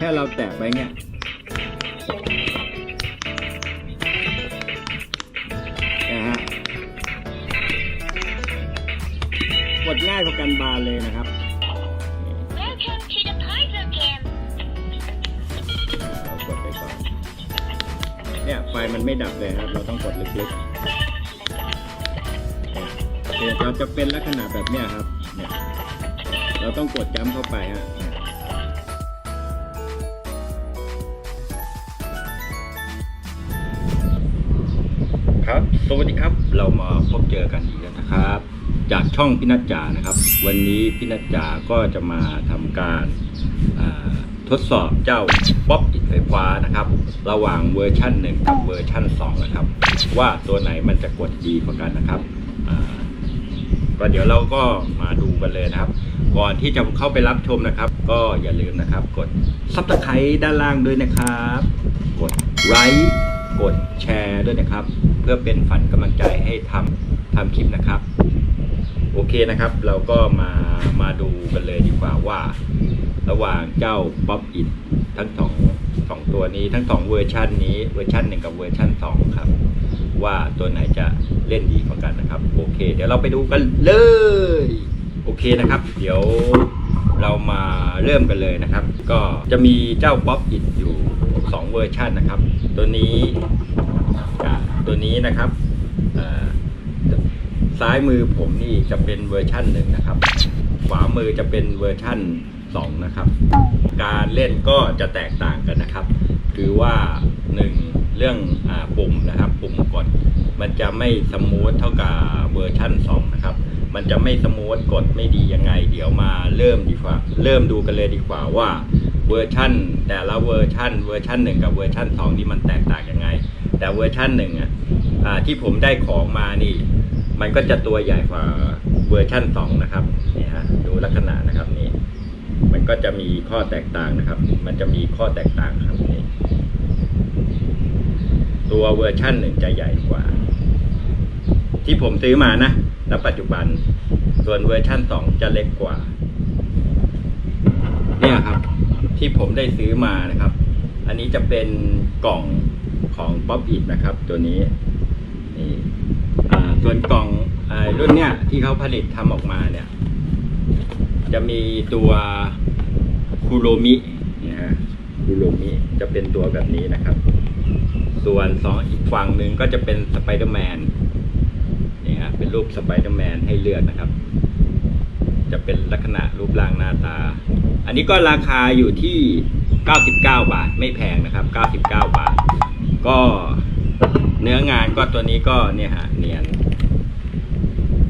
ค่เราแตะไปเงี้ยนะฮะกดง่ายกว่ากันบานเลยนะครับ Welcome to the Puzzle Game. เรากดไปก่อน เนี่ยไฟมันไม่ดับเลยครับ เราต้องกดลึกๆเนี่ยเราจะเป็นลักษณะแบบเนี้ยครับ เนี่ย เราต้องกดจ้ำเข้าไปฮะ ครับ สวัสดีครับ เรามาพบเจอกันอีกแล้วนะครับ จากช่องพินัจจานะครับ วันนี้พินัจจาก็จะมาทำการทดสอบเจ้าป๊อปอิดไฟฟ้านะครับ ระหว่างเวอร์ชั่น1กับเวอร์ชั่น2นะครับ ว่าตัวไหนมันจะกดดีกว่ากันนะครับอ่าก็เดี๋ยวเราก็มาดูกันเลยนะครับ ก่อนที่จะเข้าไปรับชมนะครับ ก็อย่าลืมนะครับ กดซับสไครต์ด้านล่างด้วยนะครับ กดไลค์ กดแชร์ด้วยนะครับ เพื่อเป็นฝันกำลังใจให้ทำทำคลิปนะครับ โอเคนะครับ เราก็มามาดูกันเลยดีกว่าว่า ระหว่างเจ้าป๊อปอินทั้งสองสองตัวนี้ทั้งสองเวอร์ชันนี้เวอร์ชันหนึ่งกับเวอร์ชันสองครับ ว่าตัวไหนจะเล่นดีกว่ากันนะครับ โอเค เดี๋ยวเราไปดูกันเลย โอเคนะครับ เดี๋ยวเรามาเริ่มกันเลยนะครับ ก็จะมีเจ้าป๊อปอิดอยู่ 2 เวอร์ชันนะครับ ตัวนี้ตัวนี้นะครับซ้ายมือผมนี่จะเป็นเวอร์ชันหนึ่งนะครับ ขวามือจะเป็นเวอร์ชัน2นะครับ การเล่นก็จะแตกต่างกันนะครับ คือว่า 1 เรื่องอปุ่มนะครับปุ่มกดมันจะไม่สมูทเท่ากับเวอร์ชัน2นะครับ มันจะไม่สมูทกดไม่ดียังไง เดี๋ยวมาเริ่มดีกว่า เริ่มดูกันเลยดีกว่าว่า เวอร์ชั่น แต่ละเวอร์ชั่น เวอร์ชั่น1กับเวอร์ชั่น2นี่มันแตกต่างยังไง แต่เวอร์ชั่น1อะอ่าที่ผมได้ของมานี่ มันก็จะตัวใหญ่กว่าเวอร์ชั่น2นะครับนี่ฮะดูลักษณะนะครับนี่มันก็จะมีข้อแตกต่างนะครับ มันจะมีข้อแตกต่างครับนี่ตัวเวอร์ชั่นหนึ่งจะใหญ่กว่า ที่ผมซื้อมานะณปัจจุบัน ส่วนเวอร์ชั่นสองจะเล็กกว่า เนี่ยครับ ที่ผมได้ซื้อมานะครับ อันนี้จะเป็นกล่องของป๊อปอิดนะครับ ตัวนี้นี่ส่วนกล่องอรุ่นเนี้ยที่เขาผลิตทำออกมาเนี่ย จะมีตัวคูโรมิเนี่ยฮะคูโรมิจะเป็นตัวแบบนี้นะครับ ส่วนสองอีกฝั่งหนึ่งก็จะเป็นสไปเดอร์แมนนี่ฮะเป็นรูปสไปเดอร์แมนให้เลือกนะครับ จะเป็นลักษณะรูปร่างหน้าตา อันนี้ก็ราคาอยู่ที่ 99 บาทไม่แพงนะครับ 99 บาท ก็เนื้องานก็ตัวนี้ก็เนี่ยฮะเนียน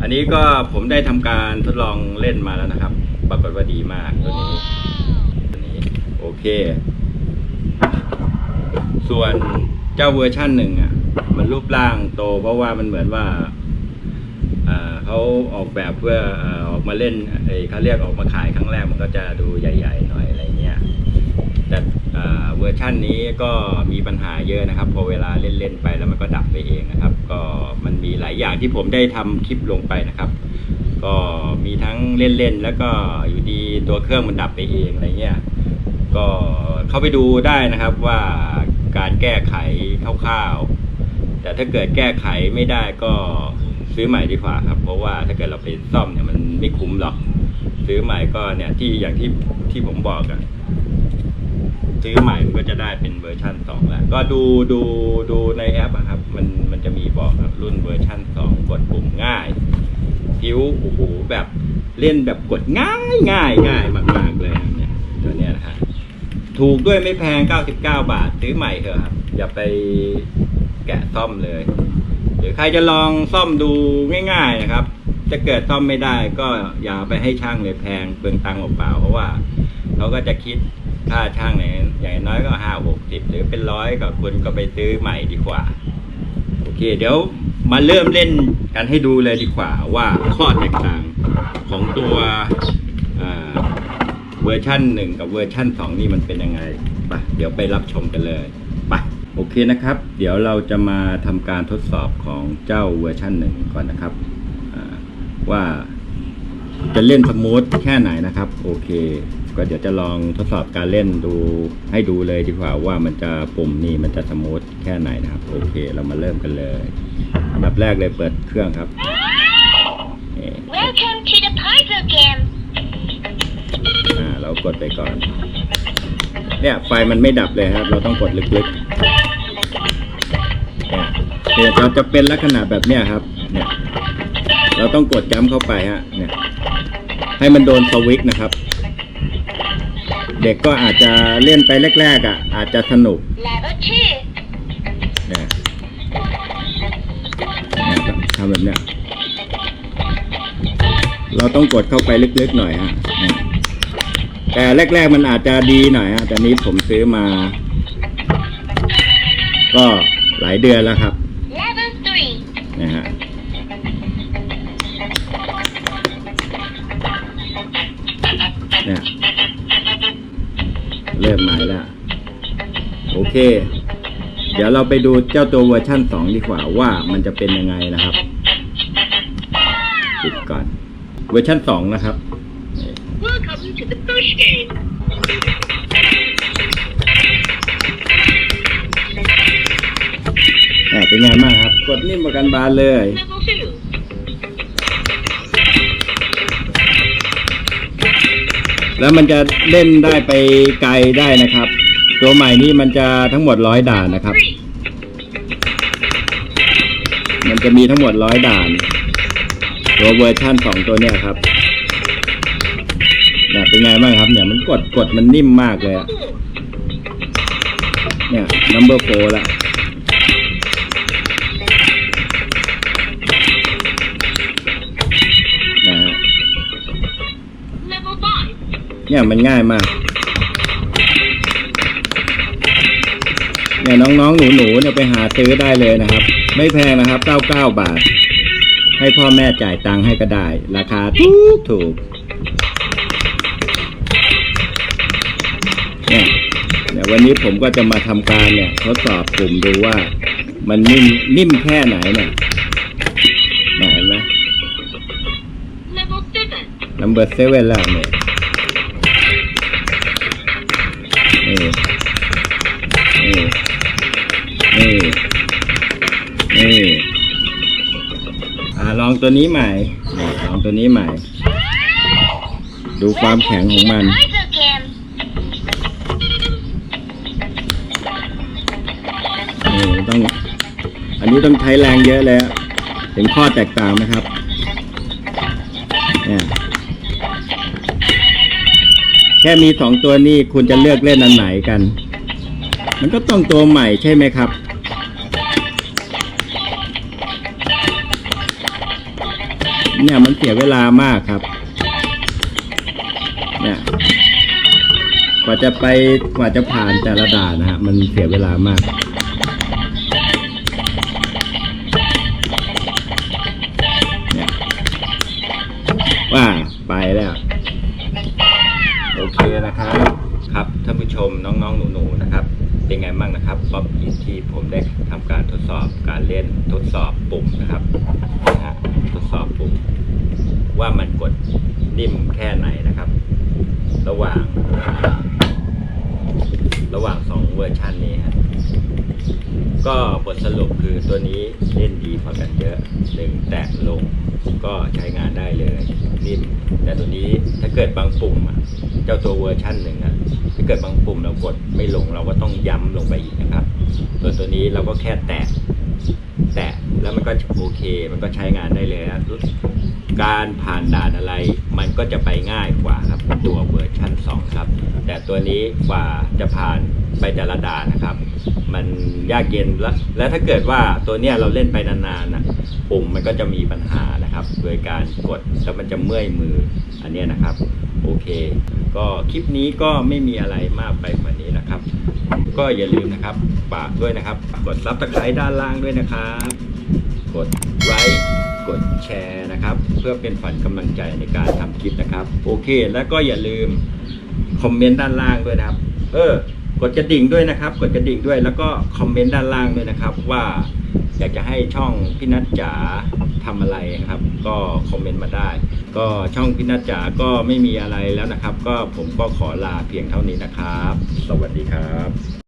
อันนี้ก็ผมได้ทำการทดลองเล่นมาแล้วนะครับ ปรากฏว่าดีมากตัวนี้ตัวนี้โอเค ส่วนเจ้าเวอร์ชั่นหนึ่งอะ มันรูปร่างโตเพราะว่ามันเหมือนว่าอ่า เขาออกแบบเพื่อออกมาเล่นเขาเรียกออกมาขายครั้งแรกมันก็จะดูใหญ่ ๆ หน่อยอะไรเงี้ยแต่เวอร์ชั่นนี้ก็มีปัญหาเยอะนะครับ พอเวลาเล่นๆไปแล้วมันก็ดับไปเองนะครับ ก็มันมีหลายอย่างที่ผมได้ทำคลิปลงไปนะครับ ก็มีทั้งเล่นๆแล้วก็อยู่ดีตัวเครื่องมันดับไปเองอะไรเงี้ยก็เข้าไปดูได้นะครับว่าการแก้ไขคร่าวๆแต่ถ้าเกิดแก้ไขไม่ได้ก็ ซื้อใหม่ดีกว่าครับ เพราะว่าถ้าเกิดเราไปซ่อมเนี่ยมันไม่คุ้มหรอก ซื้อใหม่ก็เนี่ยที่อย่างที่ที่ผมบอกอะซื้อใหม่มันก็จะได้เป็นเวอร์ชันสองแล้วก็ดูดูดูในแอปอะครับ มันมันจะมีบอกครับรุ่นเวอร์ชันสองกดปุ่มง่ายผิวโอ้โหแบบเล่นแบบกดง่ายง่ายง่ายมาก ๆ เลยเนี่ยตัวเนี้ยนะฮะถูกด้วยไม่แพง 99 บาท ซื้อใหม่เถอะครับ อย่าไปแกะซ่อมเลย หรือใครจะลองซ่อมดูง่าย ๆนะครับ จะเกิดซ่อมไม่ได้ก็อย่าไปให้ช่างเลยแพงเปลืองตังค์เปล่าเพราะว่าเขาก็จะคิดค่าช่างเนี่ยอย่างน้อยก็ห้าหกสิบหรือเป็นร้อยก็คุณก็ไปซื้อใหม่ดีกว่า โอเค เดี๋ยวมาเริ่มเล่นกันให้ดูเลยดีกว่าว่าข้อแตกต่างของตัวเวอร์ชั่นหนึ่งกับเวอร์ชั่นสองนี่มันเป็นยังไงไปเดี๋ยวไปรับชมกันเลย โอเคนะครับ เดี๋ยวเราจะมาทำการทดสอบของเจ้าเวอร์ชั่นหนึ่งก่อนนะครับอ่าว่าจะเล่นสมูทแค่ไหนนะครับ โอเค ก็เดี๋ยวจะลองทดสอบการเล่นดูให้ดูเลยดีกว่าว่ามันจะปุ่มนี่มันจะสมูทแค่ไหนนะครับ โอเค เรามาเริ่มกันเลยอันดับแรกเลยเปิดเครื่องครับนี่ Welcome to the puzzle game. อ่าเรากดไปก่อน เนี่ยไฟมันไม่ดับเลยครับ เราต้องกดลึกๆเนี่ยเราจะเป็นลักษณะแบบเนี้ยครับ เนี่ย เราต้องกดจ้ำเข้าไปฮะ เนี่ย ให้มันโดนสวิตช์นะครับ เด็กก็อาจจะเล่นไปแรกๆอะ อาจจะสนุกเนี่ยเนี่ยทำแบบเนี้ยเราต้องกดเข้าไปลึกๆหน่อยฮะเนี่ย แต่แรก ๆ มันอาจจะดีหน่อยฮะแต่นี้ผมซื้อมา ก็หลายเดือนแล้วครับนะฮะเนี่ยเริ่มใหม่แล้ว โอเค เดี๋ยวเราไปดูเจ้าตัวเวอร์ชั่น 2 ดีกว่าว่ามันจะเป็นยังไงนะครับปิดก่อน เวอร์ชั่น 2 นะครับ Welcome to the push game. อ่าเป็นไงบ้างครับ กดนิ่มประกันบานเลย แล้วมันจะเล่นได้ไปไกลได้นะครับ ตัวใหม่นี้มันจะทั้งหมดร้อยด่านนะครับ มันจะมีทั้งหมดร้อยด่าน ตัวเวอร์ชั่นสองตัวเนี้ยครับ เนี่ยเป็นไงบ้างครับ เนี่ยมันกดกดมันนิ่มมากเลยอะเนี่ย number four ละนะฮะเนี่ยมันง่ายมาก เนี่ยน้องๆ หนูๆเนี่ยไปหาซื้อได้เลยนะครับ ไม่แพงนะครับ 99 บาท ให้พ่อแม่จ่ายตังค์ให้ก็ได้ ราคาถูกถูก วันนี้ผมก็จะมาทำการเนี่ยทดสอบกลุ่มดูว่า มันนิ่มนิ่มแค่ไหนเนี่ยไหนเห็นไหม Level 7. number seven แล้วเนี่ยนี่นี่นี่นี่อ่าลองตัวนี้ใหม่ลองตัวนี้ใหม่ ดูความแข็งของมัน นี้ต้องใช้แรงเยอะเลยเห็นข้อแตกต่างไหมครับเนี่ยแค่มีสองตัวนี้คุณจะเลือกเล่นอันไหนกัน มันก็ต้องตัวใหม่ใช่ไหมครับ เนี่ยมันเสียเวลามากครับ เนี่ยกว่าจะไปกว่าจะผ่านแต่ละด่านนะฮะมันเสียเวลามาก ไปแล้ว โอเคนะครับครับท่านผู้ชมน้องๆหนูๆนะครับ เป็นไงบ้างนะครับป๊อบอินที่ผมได้ทำการทดสอบการเล่นทดสอบปุ่มนะครับนะฮะทดสอบปุ่ม ว่ามันกดนิ่มแค่ไหนนะครับ ระหว่าง ระหว่างสองเวอร์ชันนี้ฮะ ก็บทสรุปคือตัวนี้เล่นดีกว่ากันเยอะหนึ่งแตะลงก็ใช้งานได้เลยนิ่มแต่ตัวนี้ถ้าเกิดบางปุ่มอะเจ้าตัวเวอร์ชันหนึ่งอะถ้าเกิดบางปุ่มเรากดไม่ลงเราก็ต้องย้ำลงไปอีกนะครับส่วนตัวนี้เราก็แค่แตะแตะแล้วมันก็โอเค มันก็ใช้งานได้เลยนะ การผ่านด่านอะไร มันก็จะไปง่ายกว่าครับตัวเวอร์ชัน2 ครับ แต่ตัวนี้กว่าจะผ่านไปแต่ละด่านนะครับ มันยากเย็นและและถ้าเกิดว่าตัวเนี้ยเราเล่นไปนานๆนะปุ่มมันก็จะมีปัญหานะครับ โดยการกดแล้วมันจะเมื่อยมืออันเนี้ยนะครับ โอเค ก็คลิปนี้ก็ไม่มีอะไรมากไปกว่านี้นะครับ ก็อย่าลืมนะครับฝากด้วยนะครับ กดซับสไครต์ด้านล่างด้วยนะครับ กดไลค์กดแชร์นะครับ เพื่อเป็นฝันกำลังใจในการทำคลิปนะครับ โอเค แล้วก็อย่าลืมคอมเมนต์ด้านล่างด้วยนะครับ เออ กดกระดิ่งด้วยนะครับ กดกระดิ่งด้วย แล้วก็คอมเมนต์ด้านล่างด้วยนะครับ ว่าอยากจะให้ช่องพี่นัทจ๋าทำอะไรนะครับ ก็คอมเมนต์มาได้ ก็ช่องพินัทจจาก็ไม่มีอะไรแล้วนะครับ ก็ผมก็ขอลาเพียงเท่านี้นะครับ สวัสดีครับ